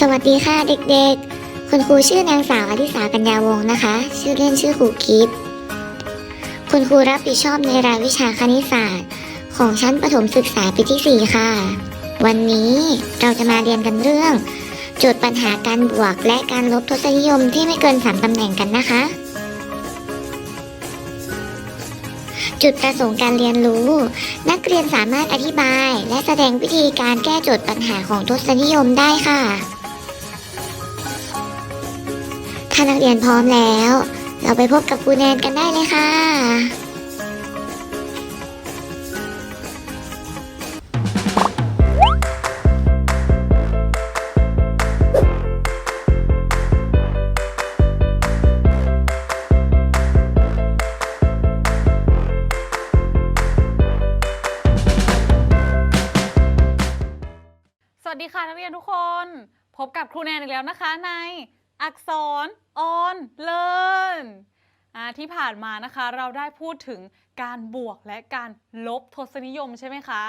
สวัสดีค่ะเด็กๆ คุณครูชื่อนางสาวอลิสากัญญาวงศ์นะคะ ชื่อเล่นชื่อครูกิฟคุณครูรับผิดชอบในรายวิชาคณิตศาสตร์ ของชั้นประถมศึกษาปีที่ 4 ค่ะ วันนี้เราจะมาเรียนกันเรื่อง โจทย์ปัญหาการบวกและการลบทศนิยมที่ไม่เกิน 3 ตำแหน่งกันนะคะ จุดประสงค์การเรียนรู้ นักเรียนสามารถอธิบาย และแสดงวิธีการแก้โจทย์ปัญหาของทศนิยมได้ค่ะ ถ้านักเรียนพร้อมแล้ว เราไปพบกับครูแนนกันได้เลยค่ะ สวัสดีค่ะนักเรียนทุกคน พบกับครูแนนอีกแล้วนะคะในอักษร ออนเลินที่ผ่านมานะคะเราได้พูดถึงการบวกและการลบทศนิยมใช่ไหมคะ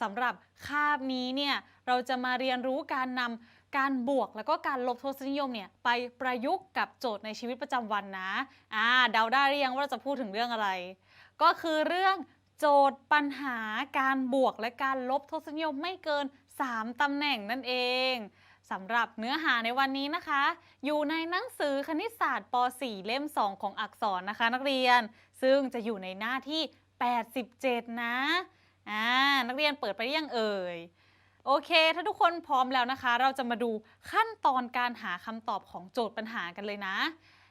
สำหรับคาบนี้เนี่ยเราจะมาเรียนรู้การนำการบวกแล้วก็การลบทศนิยมเนี่ยไปประยุกต์กับโจทย์ในชีวิตประจำวันนะอ่าเดาได้หรือยังว่าเราจะพูดถึงเรื่องอะไร ก็คือเรื่องโจทย์ปัญหาการบวกและการลบทศนิยมไม่เกิน 3ตำแหน่งนั่นเอง สำหรับเนื้อหาในวันนี้นะคะ อยู่ในหนังสือคณิตศาสตร์ป .4 เล่ม 2 ของอักษรนะคะ นักเรียน ซึ่งจะอยู่ในหน้าที่ 87 นะอ่านักเรียนเปิดไปยังเอ่ยโอเค ถ้าทุกคนพร้อมแล้วนะคะ เราจะมาดูขั้นตอนการหาคำตอบของโจทย์ปัญหากันเลยนะ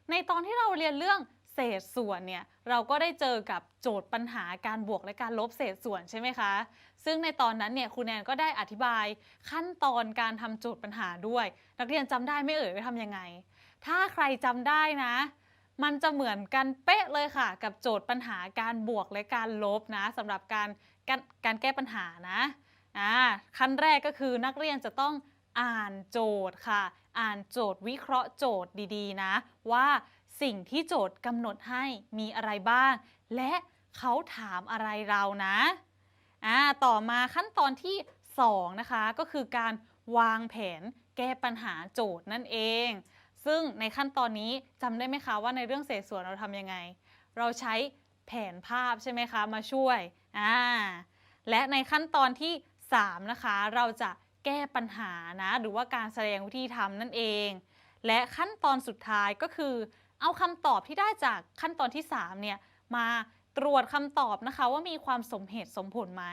ในตอนที่เราเรียนเรื่อง เศษส่วนเนี่ยเราก็ได้เจอกับโจทย์ปัญหาการบวกและการลบเศษส่วนใช่ไหมคะ ซึ่งในตอนนั้นเนี่ยครูแนนก็ได้อธิบายขั้นตอนการทำโจทย์ปัญหาด้วย นักเรียนจำได้ไม่เอ่ยว่าทำยังไง ถ้าใครจำได้นะ มันจะเหมือนกันเป๊ะเลยค่ะ กับโจทย์ปัญหาการบวกและการลบนะสำหรับการการการแก้ปัญหานะอ่าขั้นแรกก็คือนักเรียนจะต้องอ่านโจทย์ค่ะ อ่านโจทย์วิเคราะห์โจทย์ดีๆ นะ ว่า สิ่งที่โจทย์กำหนดให้มีอะไรบ้าง และเขาถามอะไรเรานะอ่าต่อมาขั้นตอนที่ 2 นะคะ ก็คือการวางแผนแก้ปัญหาโจทย์นั่นเอง ซึ่งในขั้นตอนนี้จำได้ไหมคะว่าในเรื่องเศษส่วนเราทำยังไง เราใช้แผนภาพใช่ไหมคะมาช่วยอ่าและในขั้นตอนที่ 3 นะคะ เราจะแก้ปัญหานะ หรือว่าการแสดงวิธีทำนั่นเอง และขั้นตอนสุดท้ายก็คือ เอาคำตอบที่ได้จากขั้นตอนที่ 3 เนี่ย มาตรวจคำตอบนะคะว่ามีความสมเหตุสมผลไหม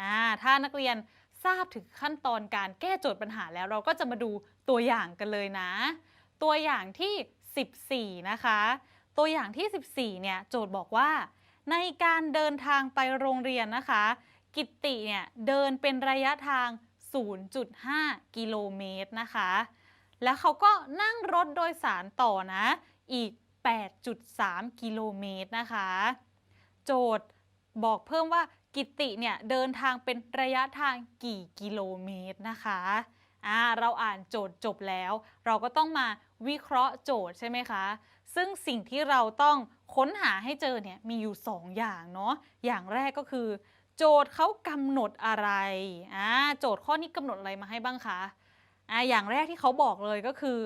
อ่าถ้านักเรียนทราบถึงขั้นตอนการแก้โจทย์ปัญหาแล้วเราก็จะมาดูตัวอย่างกันเลยนะ ตัวอย่างที่ 14 นะคะ ตัวอย่างที่ 14 เนี่ยโจทย์บอกว่า ในการเดินทางไปโรงเรียนนะคะ กิตติเนี่ยเดินเป็นระยะทาง 0.5 กิโลเมตรนะคะ แล้วเขาก็นั่งรถโดยสารต่อนะ อีก 8.3 กิโลเมตรนะคะ โจทย์บอกเพิ่มว่ากิติเนี่ยเดินทางเป็นระยะทางกี่กิโลเมตรนะคะอ่าเราอ่านโจทย์จบแล้ว เราก็ต้องมาวิเคราะห์โจทย์ใช่ไหมคะ ซึ่งสิ่งที่เราต้องค้นหาให้เจอเนี่ยมีอยู่ 2 อย่างเนาะอย่างแรกก็คือ โจทย์เขากำหนดอะไรอ่าโจทย์ข้อนี้กำหนดอะไรมาให้บ้างคะ อ่าอย่างแรกที่เขาบอกเลยก็คือ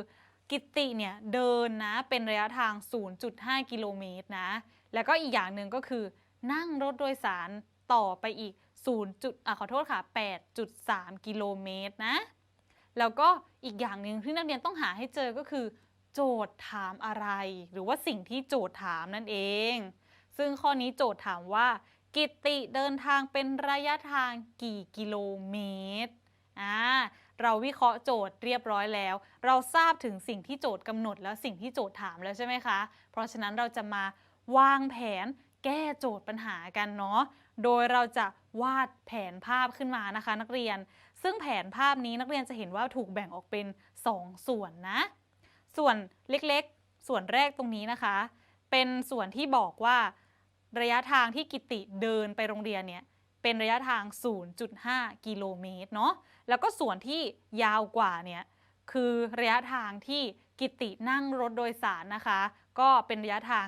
กิตติเนี่ยเดินนะเป็นระยะทาง 0.5 กิโลเมตรนะ แล้วก็อีกอย่างหนึ่งก็คือ นั่งรถโดยสารต่อไปอีก 0. จุดอะขอโทษค่ะ 8.3 กิโลเมตรนะ แล้วก็อีกอย่างหนึ่งที่นักเรียนต้องหาให้เจอก็คือ โจทย์ถามอะไร หรือว่าสิ่งที่โจทย์ถามนั่นเอง ซึ่งข้อนี้โจทย์ถามว่า กิตติเดินทางเป็นระยะทางกี่กิโลเมตรอ่า เราวิเคราะห์โจทย์เรียบร้อยแล้ว เราทราบถึงสิ่งที่โจทย์กำหนด แล้วสิ่งที่โจทย์ถามแล้วใช่ไหมคะ เพราะฉะนั้นเราจะมาวางแผนแก้โจทย์ปัญหากันเนาะ โดยเราจะวาดแผนภาพขึ้นมานะคะ นักเรียน ซึ่งแผนภาพนี้นักเรียนจะเห็นว่าถูกแบ่งออกเป็น 2ส่วนนะ ส่วนเล็กๆ ส่วนแรกตรงนี้นะคะ เป็นส่วนที่บอกว่าระยะทางที่กิติเดินไปโรงเรียนเนี่ยเป็นระยะทาง 0.5 กิโลเมตรเนาะ แล้วก็ส่วนที่ยาวกว่าเนี่ยคือระยะทางที่กิตินั่งรถโดยสารนะคะ ก็เป็นระยะทาง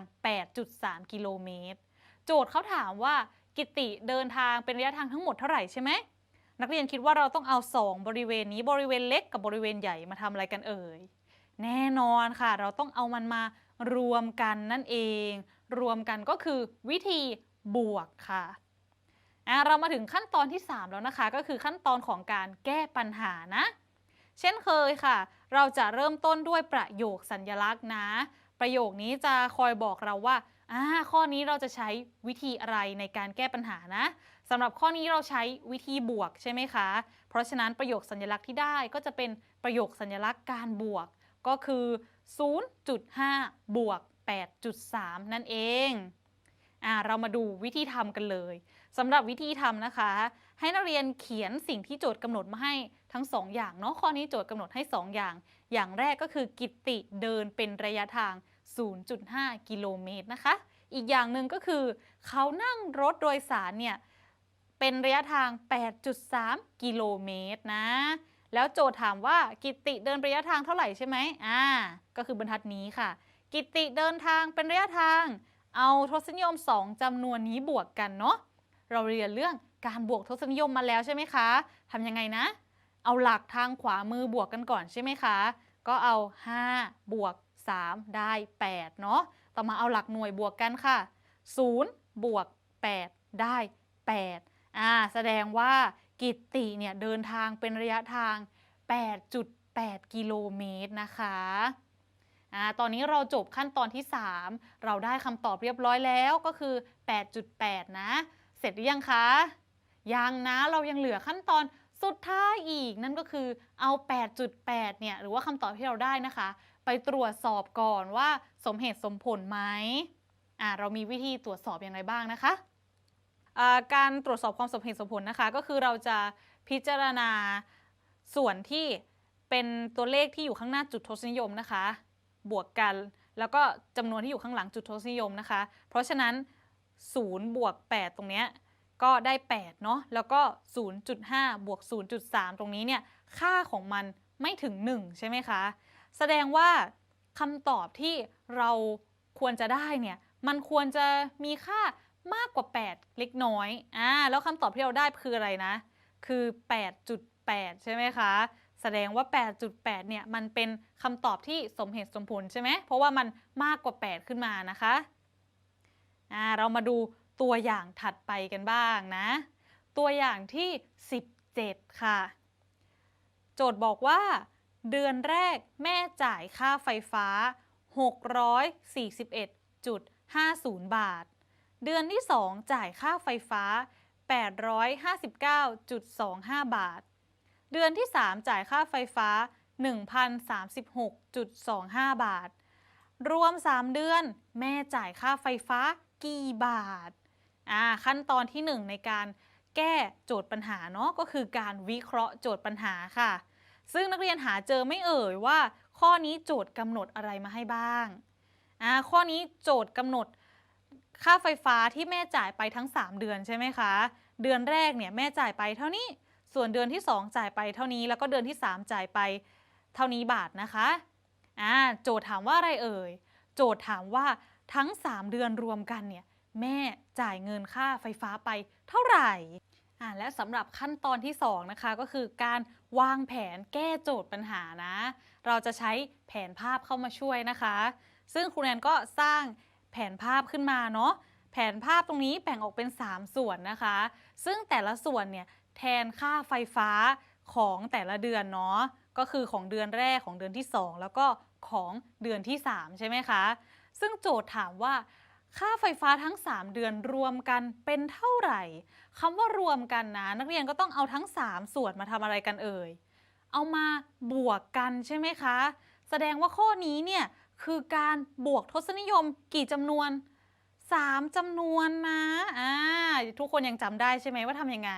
8.3 กิโลเมตร โจทย์เขาถามว่ากิติเดินทางเป็นระยะทางทั้งหมดเท่าไหร่ใช่ไหมนักเรียนคิดว่าเราต้องเอา 2 บริเวณนี้บริเวณเล็กกับบริเวณใหญ่มาทำอะไรกันเอ่ย แน่นอนค่ะ เราต้องเอามันมารวมกันนั่นเอง รวมกันก็คือวิธีบวกค่ะ อะเรามาถึงขั้นตอนที่ 3 แล้วนะคะ ก็คือขั้นตอนของการแก้ปัญหานะ เช่นเคยค่ะ เราจะเริ่มต้นด้วยประโยคสัญลักษณ์นะ ประโยคนี้จะคอยบอกเราว่าอ่าข้อนี้เราจะใช้วิธีอะไรในการแก้ปัญหานะสำหรับข้อนี้เราใช้วิธีบวกใช่ไหมคะ เพราะฉะนั้นประโยคสัญลักษณ์ที่ได้ก็จะเป็นประโยคสัญลักษณ์การบวก ก็คือ 0.5 บวก 8.3 นั่นเองอ่าเรามาดูวิธีทำกันเลย สำหรับวิธีทำนะคะ ให้นักเรียนเขียนสิ่งที่โจทย์กำหนดมาให้ทั้ง 2 อย่างเนาะข้อนี้โจทย์กำหนดให้ 2 อย่าง อย่างแรกก็คือกิตติเดินเป็นระยะทาง 0.5 กิโลเมตรนะคะ อีกอย่างหนึ่งก็คือ เขานั่งรถโดยสารเนี่ยเป็นระยะทาง 8.3 กิโลเมตรนะ แล้วโจทย์ถามว่ากิตติเดินระยะทางเท่าไหร่ใช่ไหมอ่า ก็คือบรรทัดนี้ค่ะ กิตติเดินทางเป็นระยะทาง เอาทศนิยม 2จำนวนนี้บวกกันเนาะ เราเรียนเรื่องการบวกทศนิยมมาแล้วใช่ไหมคะทำยังไงนะ เอาหลักทางขวามือบวกกันก่อนใช่ไหมคะ ก็เอา 5 บวก 3 ได้ 8 เนาะต่อมาเอาหลักหน่วยบวกกันค่ะ 0 บวก 8 ได้ 8 อ่า แสดงว่ากิตติเนี่ยเดินทางเป็นระยะทาง 8.8 กิโลเมตรนะคะอตอนนี้เราจบขั้นตอนที่ 3 เราได้คำตอบเรียบร้อยแล้วก็คือ 8.8 นะ สร็จหรือยังคะยังนะเรายังเหลือขั้นตอนสุดท้ายอีกนั่นก็คือเอา 8.8 เนี่ยหรือว่าคำตอบที่เราได้นะคะ ไปตรวจสอบก่อนว่าสมเหตุสมผลไหมอ่าเรามีวิธีตรวจสอบอย่างไรบ้างนะคะการตรวจสอบความสมเหตุสมผลนะคะ ก็คือเราจะพิจารณาส่วนที่เป็นตัวเลขที่อยู่ข้างหน้าจุดทศนิยมนะคะ บวกกัน แล้วก็จำนวนที่อยู่ข้างหลังจุดทศนิยมนะคะ เพราะฉะนั้น 0บวก8ตรงเนี้ยก็ได้8เนาะแล้วก็ 0.5บวก0.3 ตรงนี้เนี่ยค่าของมันไม่ถึง 1 ใช่ไหมคะ แสดงว่าคำตอบที่เราควรจะได้เนี่ยมันควรจะมีค่ามากกว่า 8 เล็กน้อยอ่าแล้วคำตอบที่เราได้คืออะไรนะ คือ 8.8 ใช่ไหมคะ แสดงว่า 8.8 เนี่ยมันเป็นคำตอบที่สมเหตุสมผลใช่ไหมเพราะว่ามันมากกว่า 8 ขึ้นมานะคะ เรามาดูตัวอย่างถัดไปกันบ้างนะ ตัวอย่างที่ 17 ค่ะ โจทย์บอกว่า เดือนแรกแม่จ่ายค่าไฟฟ้า 641.50 บาท เดือนที่ 2 จ่ายค่าไฟฟ้า 859.25 บาท เดือนที่ 3 จ่ายค่าไฟฟ้า 1,036.25 บาท รวม 3 เดือน แม่จ่ายค่าไฟฟ้ากี่บาทอ่าขั้นตอนที่ 1 ในการแก้โจทย์ปัญหาเนาะก็คือการวิเคราะห์โจทย์ปัญหาค่ะ ซึ่งนักเรียนหาเจอไม่เอ่ยว่า ข้อนี้โจทย์กำหนดอะไรมาให้บ้างอ่าข้อนี้โจทย์กำหนดค่าไฟฟ้าที่แม่จ่ายไปทั้ง 3 เดือนใช่ไหมคะ เดือนแรกเนี่ยแม่จ่ายไปเท่านี้ ส่วนเดือนที่ 2 จ่ายไปเท่านี้ แล้วก็เดือนที่ 3 จ่ายไปเท่านี้บาทนะคะอ่าโจทย์ถามว่าอะไรเอ่ย โจทย์ถามว่า ทั้ง 3 เดือนรวมกันเนี่ยแม่จ่ายเงินค่าไฟฟ้าไปเท่าไหร่อ่าและสำหรับขั้นตอนที่ 2 นะคะ ก็คือการวางแผนแก้โจทย์ปัญหานะ เราจะใช้แผนภาพเข้ามาช่วยนะคะ ซึ่งครูแนนก็สร้างแผนภาพขึ้นมาเนาะแผนภาพตรงนี้แบ่งออกเป็น 3 ส่วนนะคะ ซึ่งแต่ละส่วนเนี่ยแทนค่าไฟฟ้าของแต่ละเดือนเนาะก็คือของเดือนแรกของเดือนที่ 2 แล้วก็ของเดือนที่ 3 ใช่ไหมคะ ซึ่งโจทย์ถามว่าค่าไฟฟ้าทั้ง 3 เดือนรวมกันเป็นเท่าไหร่คำว่ารวมกันนะ นักเรียนก็ต้องเอาทั้ง 3 ส่วนมาทำอะไรกันเอ่ย เอามาบวกกันใช่ไหมคะ แสดงว่าข้อนี้เนี่ยคือการบวกทศนิยมกี่จำนวน 3จำนวนนะอ่าทุกคนยังจำได้ใช่ไหมว่าทำยังไง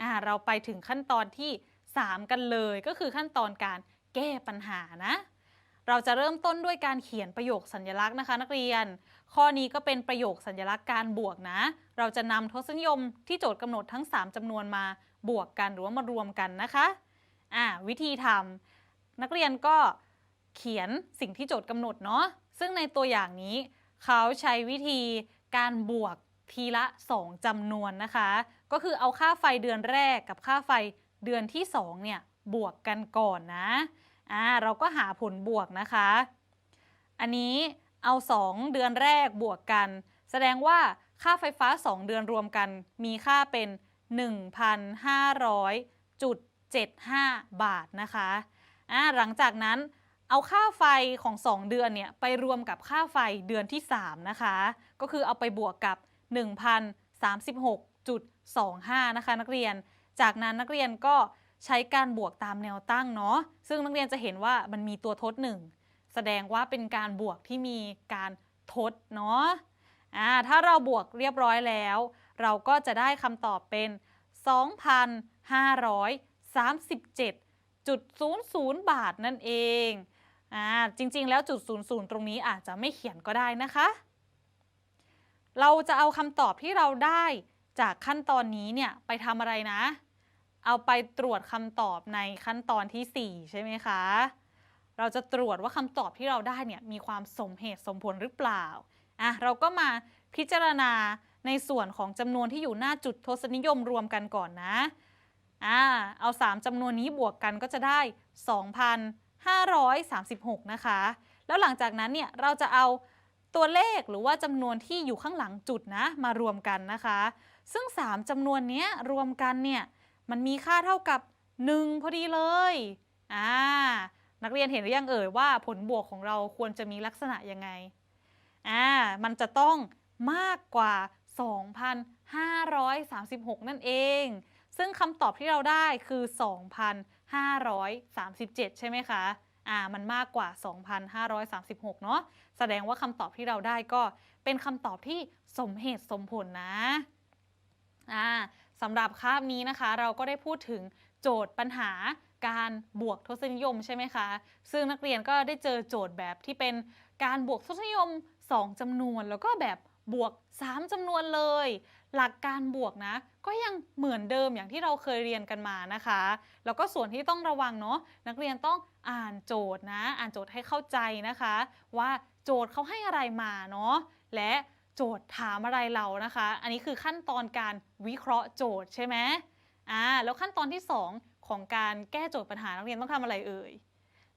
อ่าเราไปถึงขั้นตอนที่ 3 กันเลยก็คือขั้นตอนการแก้ปัญหานะ เราจะเริ่มต้นด้วยการเขียนประโยคสัญลักษณ์นะคะ นักเรียน ข้อนี้ก็เป็นประโยคสัญลักษณ์การบวกนะ เราจะนำทศนิยมที่โจทย์กำหนดทั้ง 3จำนวนมาบวกกันหรือว่ามารวมกันนะคะอ่าวิธีทำนักเรียนก็เขียนสิ่งที่โจทย์กำหนดเนาะซึ่งในตัวอย่างนี้ เขาใช้วิธีการบวกทีละ 2จำนวนนะคะ ก็คือเอาค่าไฟเดือนแรกกับค่าไฟเดือนที่ 2 เนี่ย บวกกันก่อนนะ อ่าเราก็หาผลบวกนะคะ อันนี้เอา 2 เดือนแรกบวกกัน แสดงว่าค่าไฟฟ้า 2 เดือนรวมกัน มีค่าเป็น 1,500.75 บาทนะคะอ่าหลังจากนั้นเอาค่าไฟของ 2 เดือนเนี่ยไปรวมกับค่าไฟเดือนที่ 3 นะคะ ก็คือเอาไปบวกกับ 1,036.25 นะคะนักเรียน จากนั้นนักเรียนก็ ใช้การบวกตามแนวตั้งเนาะซึ่งนักเรียนจะเห็นว่ามันมีตัวทด 1 แสดงว่าเป็นการบวกที่มีการทดเนาะอ่าถ้าเราบวกเรียบร้อยแล้ว เราก็จะได้คำตอบเป็น 2,537.00 บาทนั่นเองอ่าจริงๆ แล้วจุด00 ตรงนี้อาจจะไม่เขียนก็ได้นะคะ เราจะเอาคำตอบที่เราได้จากขั้นตอนนี้เนี่ยไปทำอะไรนะ เอาไปตรวจคำตอบในขั้นตอนทีสี่ 4 ใช่ไหมคะ เราจะตรวจว่าคำตอบที่เราได้เนี่ยมีความสมเหตุสมผลหรือเปล่าอะเราก็มาพิจารณาในส่วนของจำนวนที่อยู่หน้าจุดทศนิยมรวมกันก่อนนะอ่าเอา 3จำนวนนี้บวกกันก็จะได้ 2,536 นะคะ แล้วหลังจากนั้นเนี่ยเราจะเอาตัวเลขหรือว่าจำนวนที่อยู่ข้างหลังจุดนะมารวมกันนะคะ ซึ่ง 3จำนวนนี้รวมกันเนี่ย มันมีค่าเท่ากับ 1 พอดีเลยอ่านักเรียนเห็นหรือยังเอ่ยว่าผลบวกของเราควรจะมีลักษณะยังไงอ่ามันจะต้องมากกว่า 2,536 นั่นเอง ซึ่งคำตอบที่เราได้คือ 2,537 ใช่ไหมคะอ่ามันมากกว่า 2,536 เนาะแสดงว่าคำตอบที่เราได้ก็เป็นคำตอบที่สมเหตุสมผลนะอ่า สำหรับคาบนี้นะคะ เราก็ได้พูดถึงโจทย์ปัญหาการบวกทศนิยมใช่ไหมคะ ซึ่งนักเรียนก็ได้เจอโจทย์แบบที่เป็นการบวกทศนิยม 2จำนวน แล้วก็แบบบวก 3จำนวนเลย หลักการบวกนะ ก็ยังเหมือนเดิมอย่างที่เราเคยเรียนกันมานะคะ แล้วก็ส่วนที่ต้องระวังเนาะนักเรียนต้องอ่านโจทย์นะ อ่านโจทย์ให้เข้าใจนะคะ ว่าโจทย์เขาให้อะไรมาเนาะและ โจทย์ถามอะไรเรานะคะ อันนี้คือขั้นตอนการวิเคราะห์โจทย์ใช่ไหมอ่าแล้วขั้นตอนที่ 2 ของการแก้โจทย์ปัญหานักเรียนต้องทำอะไรเอ่ย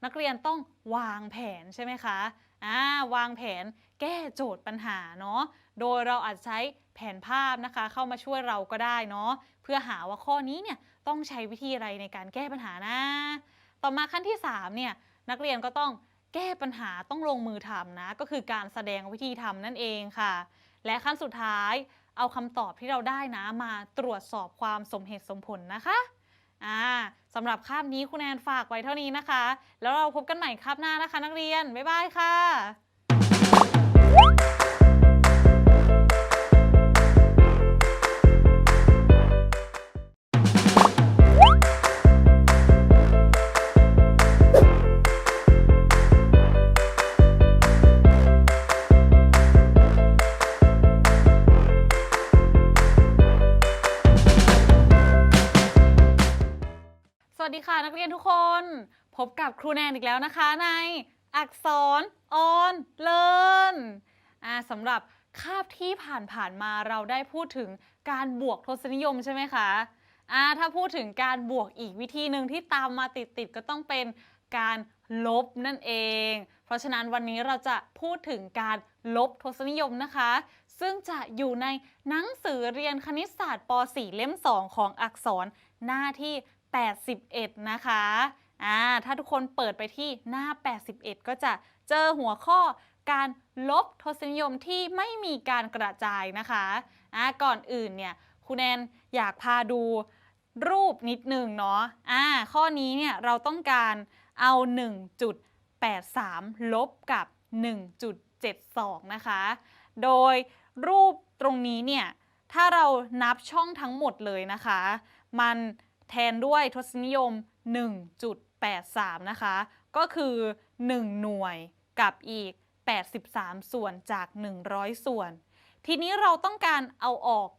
นักเรียนต้องวางแผนใช่ไหมคะอ่าวางแผนแก้โจทย์ปัญหาเนาะ โดยเราอาจใช้แผนภาพนะคะ เข้ามาช่วยเราก็ได้เนาะ เพื่อหาว่าข้อนี้เนี่ยต้องใช้วิธีอะไรในการแก้ปัญหานะ ต่อมาขั้นที่3เนี่ยนักเรียนก็ต้อง แก้ปัญหาต้องลงมือทำนะ ก็คือการแสดงวิธีทำนั่นเองค่ะ และขั้นสุดท้ายเอาคำตอบที่เราได้นะมาตรวจสอบความสมเหตุสมผลนะคะอ่าสำหรับคาบนี้คุณแอนฝากไว้เท่านี้นะคะ แล้วเราพบกันใหม่คาบหน้านะคะ นักเรียน บ๊ายบายค่ะ สวัสดีค่ะนักเรียนทุกคน พบกับครูแนนอีกแล้วนะคะในอักษรออนเลินอ่าสำหรับคาบที่ผ่านๆมาเราได้พูดถึงการบวกทศนิยมใช่ไหมคะถ้าพูดถึงการบวกอีกวิธีหนึ่งที่ตามมาติดๆก็ต้องเป็นการลบนั่นเอง เพราะฉะนั้นวันนี้เราจะพูดถึงการลบทศนิยมนะคะ ซึ่งจะอยู่ในหนังสือเรียนคณิตศาสตร์ป .4 เล่ม 2 ของอักษรหน้าที่ 81 นะคะอ่าถ้าทุกคนเปิดไปที่หน้า 81 ก็จะเจอหัวข้อการลบทศนิยมที่ไม่มีการกระจายนะคะอ่าก่อนอื่นเนี่ยคุณแนนอยากพาดูรูปนิดหนึ่งเนาะอ่าข้อนี้เนี่ยเราต้องการเอา 1.83 ลบกับ 1.72 นะคะ โดยรูปตรงนี้เนี่ย ถ้าเรานับช่องทั้งหมดเลยนะคะ มัน แทนด้วยทศนิยม 1.83 นะคะ ก็คือ 1 หน่วยกับอีก 83 ส่วนจาก 100 ส่วน ทีนี้เราต้องการเอาออก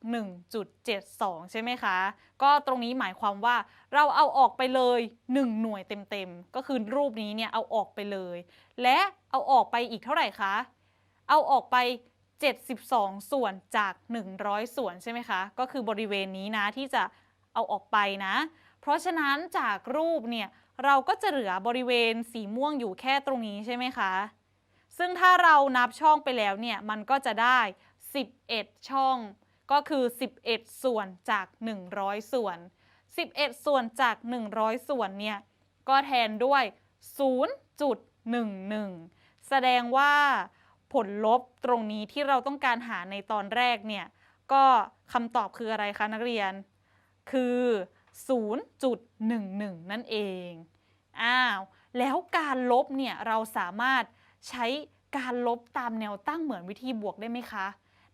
1.72 ใช่ไหมคะ ก็ตรงนี้หมายความว่าเราเอาออกไปเลย 1 หน่วยเต็มๆ ก็คือรูปนี้เนี่ยเอาออกไปเลย และเอาออกไปอีกเท่าไหร่คะ เอาออกไป72 ส่วนจาก 100 ส่วนใช่ไหมคะ ก็คือบริเวณนี้นะที่จะ เอาออกไปนะ เพราะฉะนั้นจากรูปเนี่ยเราก็จะเหลือบริเวณสีม่วงอยู่แค่ตรงนี้ใช่ไหมคะ ซึ่งถ้าเรานับช่องไปแล้วเนี่ยมันก็จะได้ 11 ช่อง ก็คือ 11 ส่วนจาก 100 ส่วน 11 ส่วนจาก 100 ส่วนเนี่ยก็แทนด้วย 0.11 แสดงว่าผลลบตรงนี้ที่เราต้องการหาในตอนแรกเนี่ยก็คำตอบคืออะไรคะนักเรียน คือ 0.11 นั่นเอง อ้าว แล้วการลบเนี่ยเราสามารถใช้การลบตามแนวตั้งเหมือนวิธีบวกได้ไหมคะ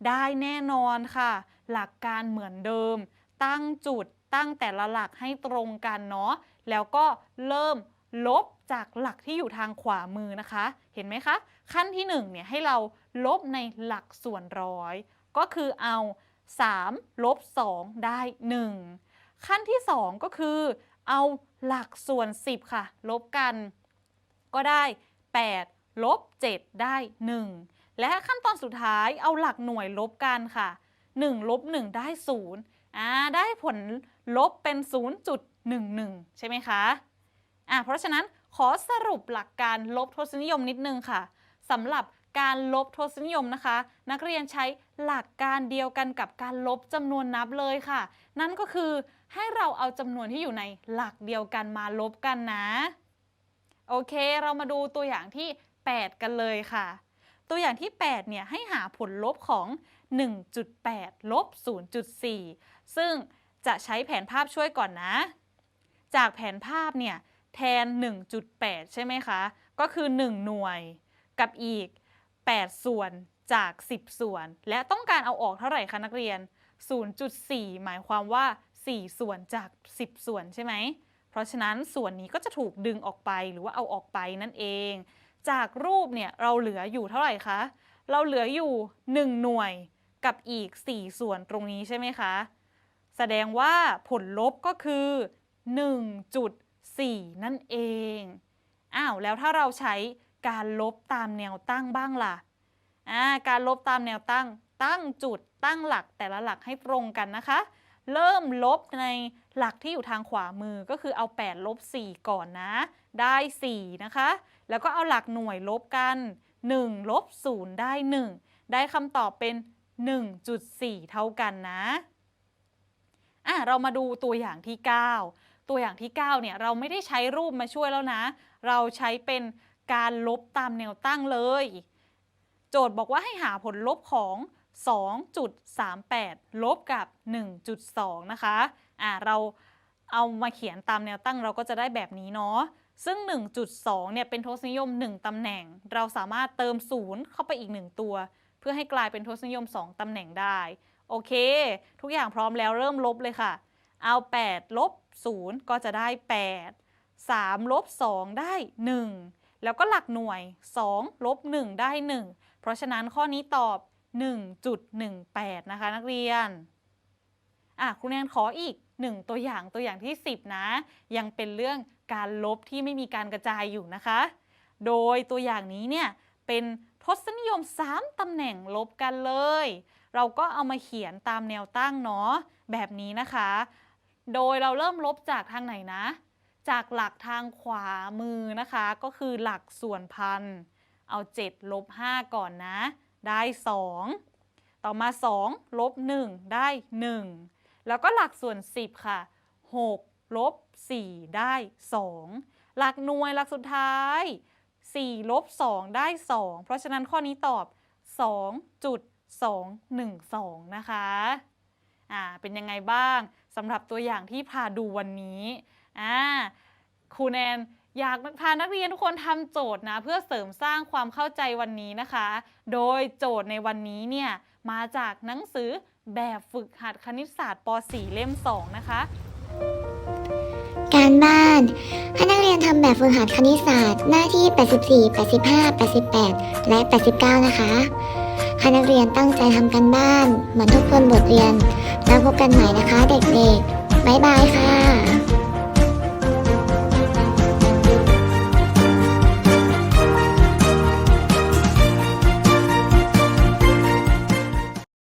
ได้แน่นอนค่ะ หลักการเหมือนเดิม ตั้งจุดตั้งแต่ละหลักให้ตรงกันเนาะ แล้วก็เริ่มลบจากหลักที่อยู่ทางขวามือนะคะ เห็นไหมคะ ขั้นที่1เนี่ยให้เราลบในหลักส่วนร้อย ก็คือเอา 3 ลบ 2 ได้ 1 ขั้นที่ 2 ก็คือ เอาหลักส่วน 10 ค่ะ ลบกัน ก็ได้ 8 ลบ 7 ได้ 1 และขั้นตอนสุดท้ายเอาหลักหน่วยลบกันค่ะ 1 ลบ 1 ได้ 0อ่าได้ผลลบเป็น 0.11 ใช่ไหมคะอ่าเพราะฉะนั้นขอสรุปหลักการลบทศนิยมนิดนึงค่ะสำหรับ การลบทศนิยมนะคะ นักเรียนใช้หลักการเดียวกันกับการลบจำนวนนับเลยค่ะ นั่นก็คือให้เราเอาจำนวนที่อยู่ในหลักเดียวกันมาลบกันนะ โอเค เรามาดูตัวอย่างที่ 8 กันเลยค่ะ ตัวอย่างที่ 8 เนี่ยให้หาผลลบของ 1.8 ลบ 0.4 ซึ่งจะใช้แผนภาพช่วยก่อนนะ จากแผนภาพเนี่ยแทน 1.8 ใช่ไหมคะ ก็คือ 1 หน่วยกับอีก 8 ส่วนจาก 10 ส่วน และต้องการเอาออกเท่าไหร่คะนักเรียน 0.4 หมายความว่า 4 ส่วนจาก 10 ส่วนใช่ไหม เพราะฉะนั้นส่วนนี้ก็จะถูกดึงออกไปหรือว่าเอาออกไปนั่นเอง จากรูปเนี่ยเราเหลืออยู่เท่าไหร่คะ เราเหลืออยู่ 1 หน่วยกับอีก 4 ส่วนตรงนี้ใช่ไหมคะ แสดงว่าผลลบก็คือ 1.4 นั่นเอง อ้าวแล้วถ้าเราใช้ การลบตามแนวตั้งบ้างล่ะอ่าการลบตามแนวตั้ง ตั้งจุดตั้งหลักแต่ละหลักให้ตรงกันนะคะ เริ่มลบในหลักที่อยู่ทางขวามือก็คือเอา 8 ลบ 4 ก่อนนะ ได้ 4 นะคะ แล้วก็เอาหลักหน่วยลบกัน 1 ลบ 0 ได้ 1 ได้คำตอบเป็น 1.4 เท่ากันนะอะเรามาดูตัวอย่างที่ 9 ตัวอย่างที่ 9 เนี่ย เราไม่ได้ใช้รูปมาช่วยแล้วนะ เราใช้เป็น การลบตามแนวตั้งเลย โจทย์บอกว่าให้หาผลลบของ 2.38 ลบกับ 1.2 นะคะอะเราเอามาเขียนตามแนวตั้งเราก็จะได้แบบนี้เนาะซึ่ง 1.2 เนี่ยเป็นทศนิยม 1 ตำแหน่ง เราสามารถเติม 0 เข้าไปอีก 1 ตัว เพื่อให้กลายเป็นทศนิยม 2 ตำแหน่งได้ โอเค ทุกอย่างพร้อมแล้วเริ่มลบเลยค่ะ เอา 8 ลบ 0 ก็จะได้ 8 3 ลบ 2 ได้ 1 แล้วก็หลักหน่วย 2 ลบ 1 ได้ 1 เพราะฉะนั้นข้อนี้ตอบ 1.18 นะคะนักเรียน อะครูแนนขออีก 1 ตัวอย่างตัวอย่างที่ 10 นะ ยังเป็นเรื่องการลบที่ไม่มีการกระจายอยู่นะคะ โดยตัวอย่างนี้เนี่ยเป็นทศนิยม 3ตำแหน่งลบกันเลย เราก็เอามาเขียนตามแนวตั้งเนาะแบบนี้นะคะ โดยเราเริ่มลบจากทางไหนนะ จากหลักทางขวามือนะคะ ก็คือหลักส่วนพัน เอา 7 ลบ 5 ก่อนนะ ได้ 2 ต่อมา 2 ลบ 1 ได้ 1 แล้วก็หลักส่วน 10 ค่ะ 6 ลบ 4 ได้ 2 หลักหน่วยหลักสุดท้าย 4 ลบ 2 ได้ 2 เพราะฉะนั้นข้อนี้ตอบ 2.212 นะคะ อ่า เป็นยังไงบ้างสำหรับตัวอย่างที่พาดูวันนี้ อ่าครูแนนอยากพานักเรียนทุกคนทำโจทย์นะ เพื่อเสริมสร้างความเข้าใจวันนี้นะคะ โดยโจทย์ในวันนี้เนี่ยมาจากหนังสือแบบฝึกหัดคณิตศาสตร์ป .4 เล่ม 2 นะคะ การบ้านให้นักเรียนทำแบบฝึกหัดคณิตศาสตร์ หน้าที่ 84 85 88 และ 89 นะคะให้นักเรียนตั้งใจทำกันบ้าน เหมือนทุกคนบทเรียน แล้วพบกันใหม่นะคะเด็กๆบ๊ายบายค่ะ